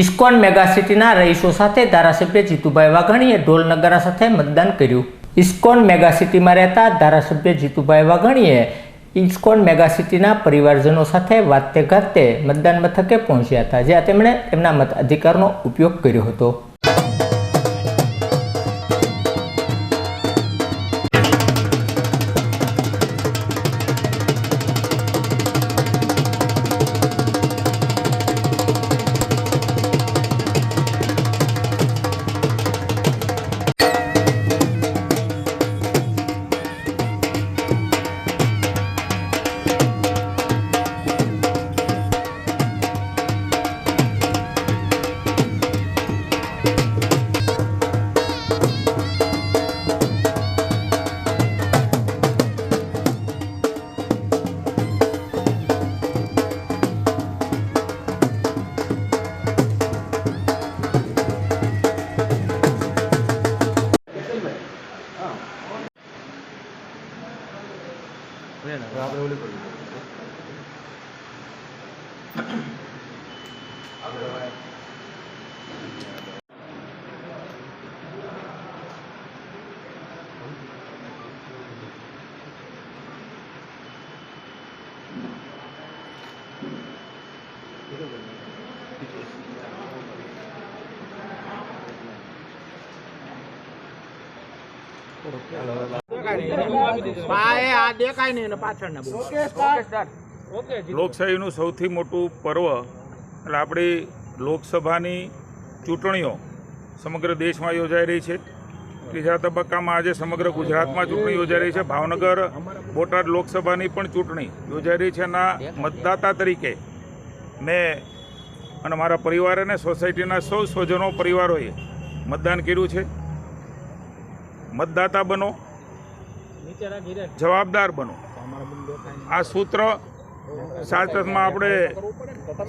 ISKCON મેગાસિટીના રહીશો સાથે ધારાસભ્ય જીતુભાઈ વાઘાણીએ ઢોલ નગારા સાથે મતદાન કર્યું. ઇસ્કોન મેગાસિટીમાં રહેતા ધારાસભ્ય જીતુભાઈ વાઘાણીએ ઇસ્કોન મેગા સિટીના પરિવારજનો સાથે વાતે ગાતે મતદાન મથકે પહોંચ્યા હતા, જ્યાં તેમણે તેમના મતાધિકારનો ઉપયોગ કર્યો હતો. પાયે આ દેખાય નહીં અને પાછળના બહુ. લોકશાહીનું સૌથી મોટું પર્વ એટલે આપણી લોકસભાની ચૂંટણીઓ સમગ્ર દેશમાં યોજાઈ રહી છે. ત્રીજા તબક્કામાં આજે સમગ્ર ગુજરાતમાં ચૂંટણી યોજાઈ રહી છે. ભાવનગર બોટાદ લોકસભાની પણ ચૂંટણી યોજાઈ રહી છે ના મતદાતા તરીકે મેં અને મારા પરિવાર અને સોસાયટીના સૌ સ્વજનો પરિવારોએ મતદાન કર્યું છે. મતદાતા બનો. જવાબદાર બનો. આ સૂત્ર સાર્થકમાં આપણે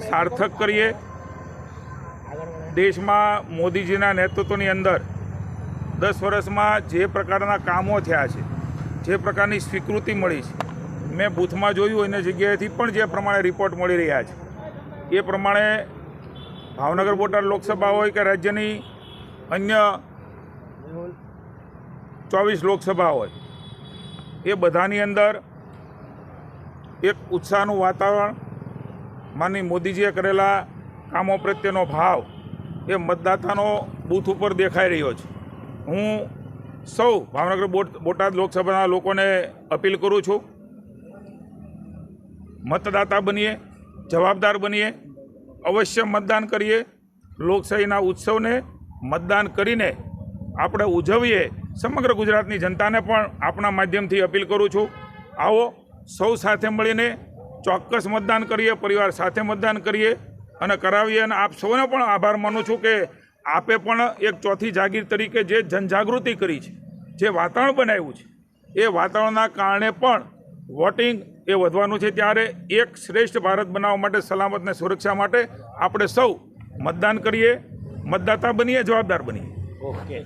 સાર્થક કરીએ. દેશમાં મોદીજીના નેતૃત્વની અંદર દસ વર્ષમાં જે પ્રકારના કામો થયા છે જે પ્રકારની સ્વીકૃતિ મળી છે મેં બૂથમાં જોયું એની જગ્યાએથી પણ જે પ્રમાણે રિપોર્ટ મળી રહ્યા છે. એ પ્રમાણે ભાવનગર બોટાદ લોકસભા હોય કે રાજ્યની અન્ય ચોવીસ લોકસભા હોય એ બધાની અંદર એક ઉત્સાહનું વાતાવરણ, માનની મોદીજીએ કરેલા કામો પ્રત્યેનો ભાવ એ મતદાતાનો બૂથ ઉપર દેખાઈ રહ્યો છે. હું સૌ ભાવનગર બોટ- બોટાદ લોકસભાના લોકોને અપીલ કરું છું, મતદાતા બનીએ, જવાબદાર બનીએ, અવશ્ય મતદાન કરીએ, લોકશાહીના ઉત્સવને મતદાન કરીને આપણે ઉજવીએ સમગ્ર ગુજરાતની જનતાને પણ આપણા માધ્યમથી અપીલ કરું છું. આવો, સૌ સાથે મળીને ચોક્કસ મતદાન કરીએ, પરિવાર સાથે મતદાન કરીએ અને કરાવીએ અને આપ સૌને પણ આભાર માનું છું કે આપે પણ એક ચોથી જાગીર તરીકે જે જનજાગૃતિ કરી છે, જે વાતાવરણ બનાવ્યું છે, એ વાતાવરણના કારણે પણ વોટિંગ એ વધવાનું છે ત્યારે એક શ્રેષ્ઠ ભારત બનાવવા માટે, સલામત અને સુરક્ષા માટે આપણે સૌ મતદાન કરીએ, મતદાતા બનીએ, જવાબદાર બનીએ. ઓકે.